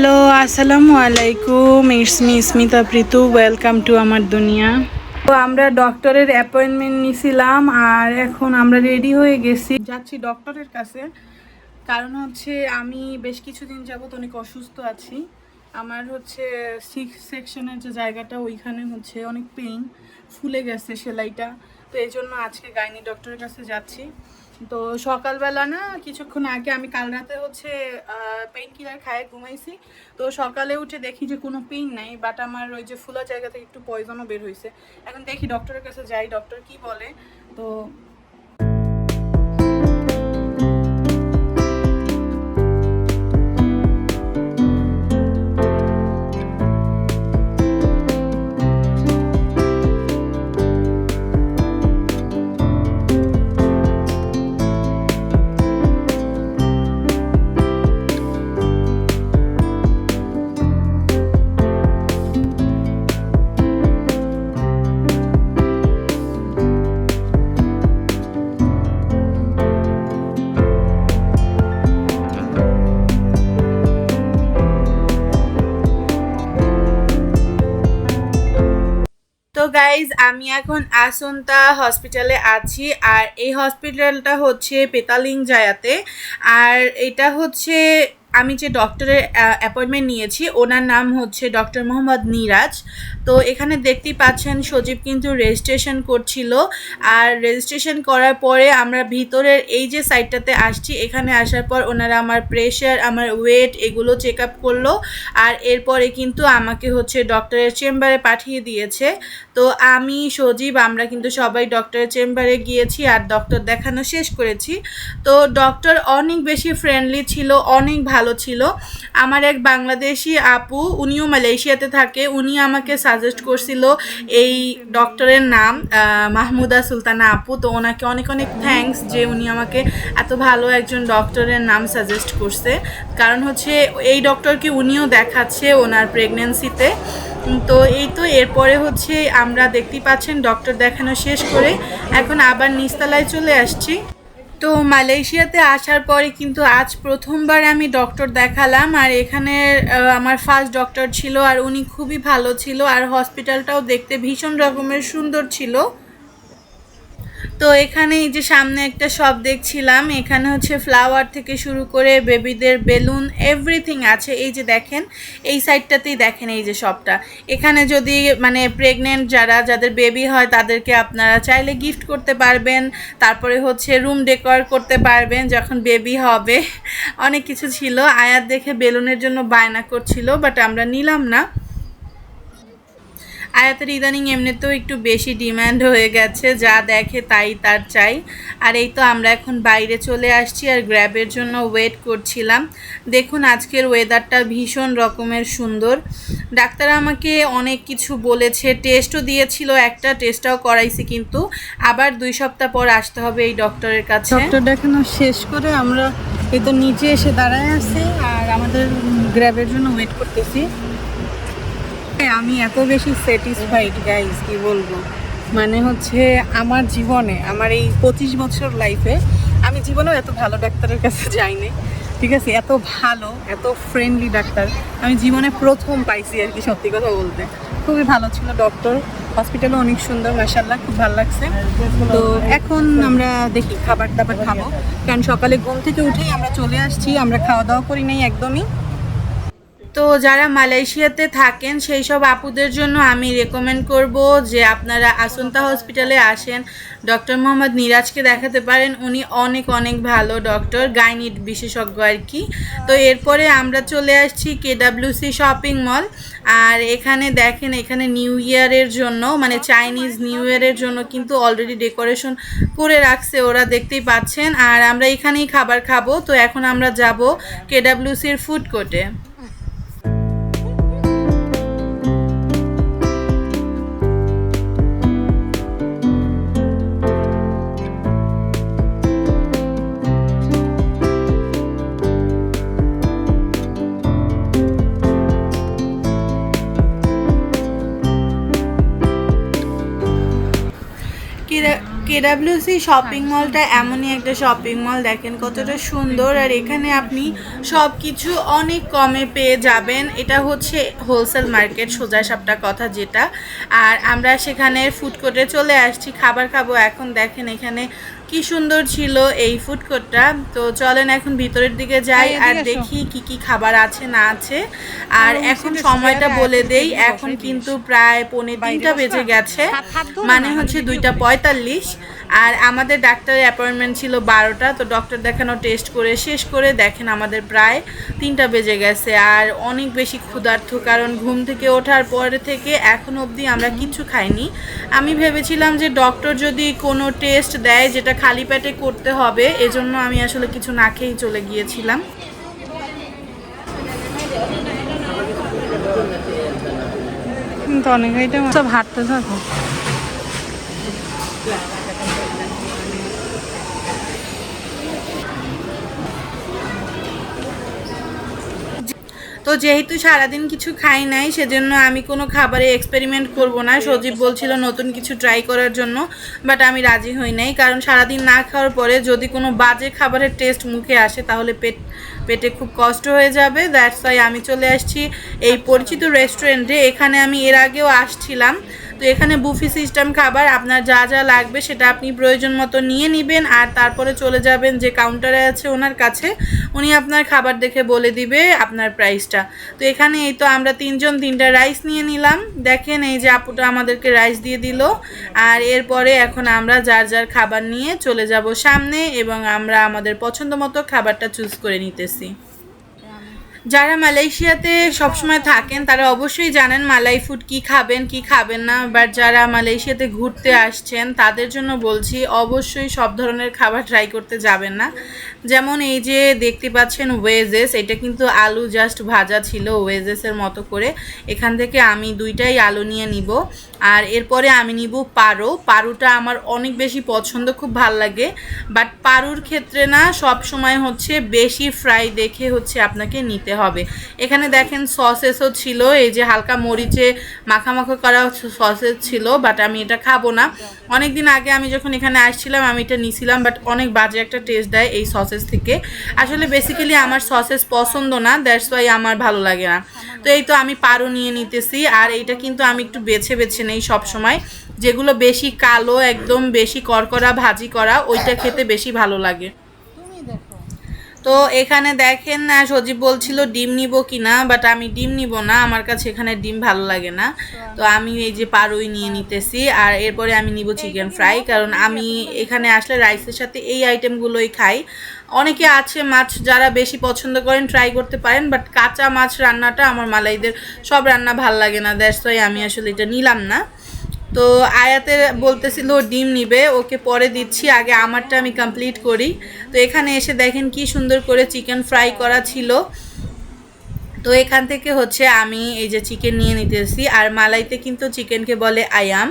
Hello, আসসালামু আলাইকুম। It's me Smita Pritu welcome to আমার দুনিয়া। তো আমরা ডক্টরের অ্যাপয়েন্টমেন্ট নিছিলাম আর এখন আমরা রেডি হয়ে গেছি। যাচ্ছি ডক্টরের কাছে। কারণ হচ্ছে আমি বেশ কিছুদিন যাবত অনেক অসুস্থ আছি। আমার হচ্ছে সিক্স সেকশনের যে জায়গাটা, ওইখানে হচ্ছে অনেক পেইন ফুলে গেছে সেলাইটা। তো এই জন্য আজকে গাইনি ডক্টরের কাছে যাচ্ছি। তো সকালবেলা না, কিছুক্ষণ আগে আমি কাল রাতে হচ্ছে পেন কিলার খায় ঘুমাইছি। তো সকালে উঠে দেখি যে কোনো পেন নাই বাট আমার ওই যে ফুলা জায়গা থেকে একটু পয়জনও বের হয়েছে এখন দেখি ডক্টরের কাছে যাই ডক্টর কি বলে। তো গাইজ আমি এখন আসন্তা হসপিটালে আছি, আর এই হসপিটালটা হচ্ছে পেতালিং জায়াতে। আর এটা হচ্ছে, আমি যে ডক্টরের অ্যাপয়েন্টমেন্ট নিয়েছি, ওনার নাম হচ্ছে ডক্টর মোহাম্মদ নিরাজ। তো এখানে দেখতেই পাচ্ছেন সজীব কিন্তু রেজিস্ট্রেশন করছিল। আর রেজিস্ট্রেশন করার পরে আমরা ভিতরের এই যে সাইডটাতে আসছি, এখানে আসার পর ওনারা আমার প্রেশার আমার ওয়েট এগুলো চেক আপ করল। আর এরপরে কিন্তু আমাকে হচ্ছে ডক্টরের চেম্বারে পাঠিয়ে দিয়েছে। তো আমি, সজীব, আমরা কিন্তু সবাই ডক্টরের চেম্বারে গিয়েছি আর ডক্টর দেখানো শেষ করেছি। তো ডক্টর অনেক বেশি ফ্রেন্ডলি ছিল, অনেক ভালো ছিল। আমার এক বাংলাদেশি আপু, উনিও মালয়েশিয়াতে থাকে, উনি আমাকে সাজেস্ট করছিল এই ডক্টরের নাম মাহমুদা সুলতানা আপু। তো ওনাকে অনেক অনেক থ্যাঙ্কস যে উনি আমাকে এত ভালো একজন ডক্টরের নাম সাজেস্ট করছে। কারণ হচ্ছে এই ডক্টরকে উনিও দেখাচ্ছে ওনার প্রেগনেন্সিতে তো এই তো এরপরে হচ্ছে আমরা দেখতেই পাচ্ছেন ডক্টর দেখানো শেষ করে। এখন আবার নিস্তালায় চলে আসছি। তো মালয়েশিয়াতে আসার পরে কিন্তু আজ প্রথমবার আমি ডক্টর দেখালাম আর এখানে আমার ফার্স্ট ডক্টর ছিল আর উনি খুবই ভালো ছিল আর হসপিটালটাও দেখতে ভীষণ রকমের সুন্দর ছিল। তো এখানে এই যে সামনে একটা শপ দেখছিলাম, এখানে হচ্ছে ফ্লাওয়ার থেকে শুরু করে বেবিদের বেলুন এভরিথিং আছে। এই যে দেখেন, এই সাইডটাতেই দেখেন এই যে শপটা এখানে যদি মানে প্রেগনেন্ট যারা, যাদের বেবি হয়, তাদেরকে আপনারা চাইলে গিফট করতে পারবেন। তারপরে হচ্ছে রুম ডেকোর করতে পারবেন যখন বেবি হবে। অনেক কিছু ছিল। আয়াত দেখে বেলুনের জন্য বায়না করছিল বাট আমরা নিলাম না। আয়াতের ইদানিং এমনিতেও একটু বেশি ডিম্যান্ড হয়ে গেছে, যা দেখে তাই তার চাই। আর এই তো আমরা এখন বাইরে চলে আসছি আর গ্র্যাবের জন্য ওয়েট করছিলাম। দেখুন, আজকের ওয়েদারটা ভীষণ রকমের সুন্দর। ডাক্তার আমাকে অনেক কিছু বলেছে টেস্টও দিয়েছিল, একটা টেস্টটাও করাইছি কিন্তু। আবার দুই সপ্তাহ পর আসতে হবে এই ডক্টরের কাছে। ডক্টর দেখানো শেষ করে আমরা এই তো নিচে এসে দাঁড়ায় আছি আর আমাদের গ্র্যাবের জন্য ওয়েট করতেছি। আমি এত বেশি স্যাটিসফাইড গাইজ কি বলব? মানে হচ্ছে আমার জীবনে, আমার এই পঁচিশ বছর লাইফে আমি জীবনেও এত ভালো ডাক্তারের কাছে যাইনি, ঠিক আছে? এত ভালো, এত ফ্রেন্ডলি ডাক্তার। আমি জীবনে প্রথম পাইছি আর কি, সত্যি কথা বলতে। খুবই ভালো ছিল ডক্টর হসপিটালও অনেক সুন্দর মাসাল্লাহ খুব ভালো লাগছে। তো এখন আমরা দেখি, খাবার দাবার খাব। কারণ সকালে ঘুম থেকে উঠেই আমরা চলে আসছি, আমরা খাওয়া দাওয়া করি নাই একদমই। তো যারা মালয়েশিয়াতে থাকেন, সেই সব আপুদের জন্য আমি রেকমেন্ড করব যে আপনারা আসন্তা হসপিটালে আসেন। ডক্টর মোহাম্মদ নিরাজকে দেখাতে পারেন, উনি অনেক অনেক ভালো ডক্টর গাইনিড বিশেষজ্ঞ আর কি। তো এরপরে আমরা চলে আসছি কেডাব্লিউসি শপিং মল আর এখানে দেখেন, এখানে নিউ ইয়ারের জন্য মানে চাইনিজ নিউ ইয়ারের জন্য কিন্তু অলরেডি ডেকোরেশন করে রাখছে, ওরা দেখতেই পাচ্ছেন। আর আমরা এখানেই খাবার খাব, তো এখন আমরা যাব কেডাব্লিউসির ফুড কোর্টে কেডাব্লিউসি শপিং মলটা এমনই একটা শপিং মল। দেখেন কতটা সুন্দর। আর এখানে আপনি সব কিছু অনেক কমে পেয়ে যাবেন। এটা হচ্ছে হোলসেল মার্কেট, সোজা সাপটা কথা যেটা। আর আমরা সেখানে ফুড কোর্টে চলে আসছি, খাবার খাব। এখন দেখেন এখানে কি সুন্দর ছিল এই ফুড কোর্টটা তো চলেন এখন ভিতরের দিকে যাই আর দেখি কি কি খাবার আছে না আছে। আর এখন সময়টা বলে দেই এখন কিন্তু প্রায় পৌনে তিনটা বেজে গেছে। মানে হচ্ছে দুইটা পঁয়তাল্লিশ। আর আমাদের ডাক্তারের অ্যাপয়েন্টমেন্ট ছিল বারোটা তো ডক্টর দেখানো টেস্ট করে শেষ করে দেখেন আমাদের প্রায় তিনটা বেজে গেছে। আর অনেক বেশি ক্ষুধার্থ কারণ ঘুম থেকে ওঠার পরে থেকে এখন অবধি আমরা কিছু খাইনি। আমি ভেবেছিলাম যে ডক্টর যদি কোনো টেস্ট দেয় যেটা খালি পেটে করতে হবে এজন্য আমি আসলে কিছু না খেয়েই চলে গিয়েছিলাম। তো অনেক আইটেম সব হাঁটতে থাকো। তো যেহেতু সারাদিন কিছু খাই নাই, সেজন্য আমি কোনো খাবারে এক্সপেরিমেন্ট করব না। সজীব বলছিল নতুন কিছু ট্রাই করার জন্য বাট আমি রাজি হই নাই। কারণ সারাদিন না খাওয়ার পরে যদি কোনো বাজে খাবারের টেস্ট মুখে আসে, তাহলে পেট, পেটে খুব কষ্ট হয়ে যাবে। দ্যাটস ওয়াই আমি চলে আসছি এই পরিচিত রেস্টুরেন্টে এখানে আমি এর আগেও আসছিলাম। তো এখানে বুফি সিস্টেম খাবার আপনার যা যা লাগবে সেটা আপনি প্রয়োজন মতো নিয়ে নেবেন আর তারপরে চলে যাবেন যে কাউন্টারে আছে ওনার কাছে, উনি আপনার খাবার দেখে বলে দিবে আপনার প্রাইসটা তো এখানে এই তো আমরা তিনজন তিনটা রাইস নিয়ে নিলাম। দেখেন এই যে আপুটা আমাদেরকে রাইস দিয়ে দিল। আর এরপরে এখন আমরা যার যার খাবার নিয়ে চলে যাব সামনে এবং আমরা আমাদের পছন্দ মতো খাবারটা চুজ করে নিতেছি। যারা মালয়েশিয়াতে সবসময় থাকেন, তারা অবশ্যই জানেন মালাই ফুড কি খাবেন কি খাবেন না। বাট যারা মালয়েশিয়াতে ঘুরতে আসছেন, তাদের জন্য বলছি, অবশ্যই সব ধরনের খাবার ট্রাই করতে যাবেন না। যেমন এই যে দেখতে পাচ্ছেন ওয়েজেস এটা কিন্তু আলু জাস্ট ভাজা ছিল ওয়েজেসের মতো করে। এখান থেকে আমি দুইটাই আলু নিয়ে নিব। আর এরপরে আমি নিব পারো। পারুটা আমার অনেক বেশি পছন্দ, খুব ভালো লাগে। বাট পারুর ক্ষেত্রে না সব সময় হচ্ছে বেশি ফ্রাই দেখে হচ্ছে আপনাকে নিতে হবে। এখানে দেখেন সসেসও ছিল, এই যে হালকা মরিচে মাখামাখো করা সসেস ছিল বাট আমি এটা খাব না। অনেক দিন আগে আমি যখন এখানে আসছিলাম, আমি এটা নিছিলাম বাট অনেক বাজে একটা টেস্ট দেয় এই সসেস থেকে। আসলে বেসিক্যালি আমার সসেস পছন্দ না দ্যাটস ওয়াই আমার ভালো লাগে না। তো এই তো আমি পারো নিয়ে নিতেছি, আর এইটা কিন্তু আমি একটু বেছে বেছে নেই সব সময় যেগুলো বেশি কালো, একদম বেশি করকরা, ভাজি করা, ওইটা খেতে বেশি ভালো লাগে। তো এখানে দেখেন না সজীব বলছিল ডিম নিব কি না বাট আমি ডিম নিব না, আমার কাছে এখানে ডিম ভালো লাগে না। তো আমি এই যে পারুই নিয়ে নিতেছি, আর এরপরে আমি নিব চিকেন ফ্রাই কারণ আমি এখানে আসলে রাইসের সাথে এই আইটেমগুলোই খাই। অনেকে আছে মাছ যারা বেশি পছন্দ করেন ট্রাই করতে পারেন বাট কাঁচা মাছ রান্নাটা আমার মালাইদের সব রান্না ভালো লাগে না দ্যাটস ওয়াই আমি আসলে এটা নিলাম না। তো আয়াতে বলতেছিল ডিম নিবে, ওকে পরে দিচ্ছি, আগে আমারটা আমি কমপ্লিট করি। তো এখানে এসে দেখেন কি সুন্দর করে চিকেন ফ্রাই করা ছিল। তো এখান থেকে হচ্ছে আমি এই যে চিকেন নিয়ে নিতেছি, আর মালাইতে কিন্তু চিকেনকে বলে আয়াম।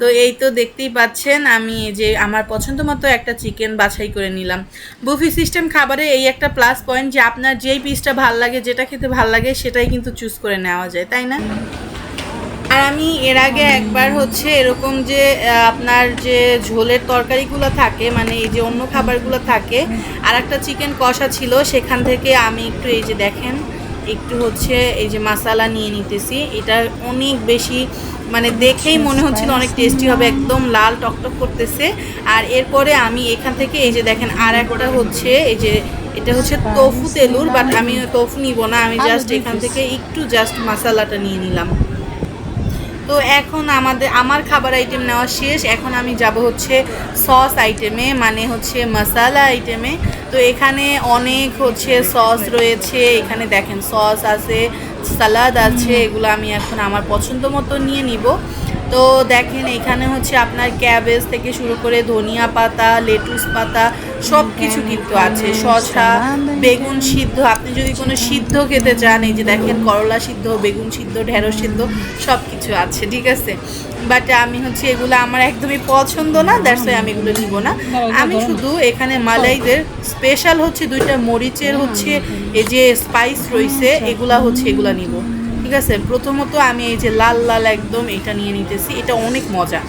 তো এই তো দেখতেই পাচ্ছেন, আমি এই যে আমার পছন্দ মতো একটা চিকেন বাছাই করে নিলাম। বুফি সিস্টেম খাবারে এই একটা প্লাস পয়েন্ট যে আপনার যেই পিসটা ভালো লাগে, যেটা খেতে ভালো লাগে, সেটাই কিন্তু চুজ করে নেওয়া যায়, তাই না? আর আমি এর আগে একবার হচ্ছে এরকম যে আপনার যে ঝোলের তরকারিগুলো থাকে মানে এই যে অন্য খাবারগুলো থাকে আর একটা চিকেন কষা ছিল সেখান থেকে আমি একটু এই যে দেখেন একটু হচ্ছে এই যে মশালা নিয়ে নিতেছি। এটা অনেক বেশি মানে দেখেই মনে হচ্ছিল অনেক টেস্টি হবে একদম লাল টকটক করতেছে। আর এরপরে আমি এখান থেকে এই যে দেখেন আর একটা হচ্ছে এই যে এটা হচ্ছে তোফু তেলুর বাট আমি তোফু নিব না আমি জাস্ট এখান থেকে একটু জাস্ট মশালাটা নিয়ে নিলাম। তো এখন আমাদের, আমার খাবার আইটেম নেওয়া শেষ। এখন আমি যাব হচ্ছে সস আইটেমে মানে হচ্ছে মশালা আইটেমে তো এখানে অনেক হচ্ছে সস রয়েছে। এখানে দেখেন সস আছে সালাদ আছে, এগুলো আমি এখন আমার পছন্দ মতো নিয়ে নিব। তো দেখেন এখানে হচ্ছে আপনার ক্যাবেজ থেকে শুরু করে ধনিয়া পাতা লেটুস পাতা সব কিছু কিন্তু আছে। শসা বেগুন সিদ্ধ আপনি যদি কোনো সিদ্ধ খেতে চান এই যে দেখেন করলা সিদ্ধ বেগুন সিদ্ধ ঢেঁড়স সিদ্ধ সব কিছু আছে ঠিক আছে? বাট আমি হচ্ছে এগুলো আমার একদমই পছন্দ না দ্যাটস ওয়াই আমি এগুলো নিব না। আমি শুধু এখানে মালাইদের স্পেশাল হচ্ছে দুইটা মরিচের হচ্ছে এই যে স্পাইস রয়েছে এগুলা হচ্ছে এগুলা নিব। ঠিক আছে, প্রথমত আমি এই যে লাল লাল একদম এটা নিয়ে নিতেছি, এটা অনেক মজা।